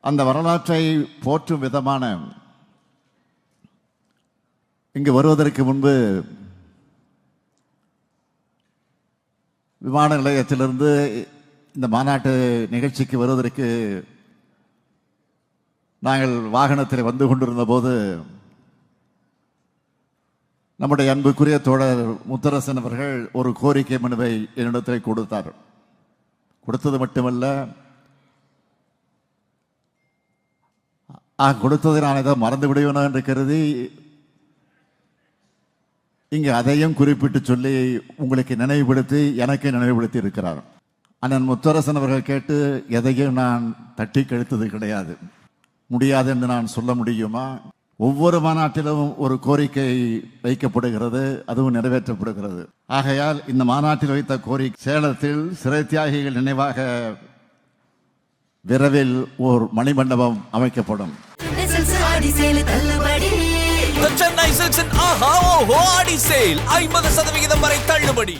அந்த வரலாற்றை போற்றும் விதமான இங்கு வருவதற்கு முன்பு விமான நிலையத்திலிருந்து இந்த மாநாட்டு நிகழ்ச்சிக்கு வருவதற்கு நாங்கள் வாகனத்தில் வந்து கொண்டிருந்த போது நம்முடைய அன்புக்குரிய தோழர் முத்தரசன் அவர்கள் ஒரு கோரிக்கை மனுவை என்னிடத்தில் கொடுத்தார். கொடுத்தது மட்டுமல்ல ஆ, கொடுத்தது நான் ஏதோ மறந்து விடுவேனோ என்று கருதி இங்கே அதையும் குறிப்பிட்டு சொல்லி உங்களுக்கு நினைவுபடுத்தி எனக்கு நினைவுபடுத்தி இருக்கிறார். அண்ணன் முத்தரசன் அவர்கள் கேட்டு எதையும் நான் தட்டி கழித்தது கிடையாது. முடியாது என்று நான் சொல்ல முடியுமா? ஒவ்வொரு மாநாட்டிலும் ஒரு கோரிக்கை வைக்கப்படுகிறது அதுவும் நிறைவேற்றப்படுகிறது. ஆகையால் இந்த மாநாட்டில் வைத்த கோரிக்கை சேலத்தில் சிறை தியாகிகள் நினைவாக விரைவில் ஓர் மணிமண்டபம் அமைக்கப்படும். எஸ்எல்சி சேலு தள்ளுபடி. Chennai Chennai Silks and Aha Oho ஐம்பது சதவிகிதம் வரை தள்ளுபடி.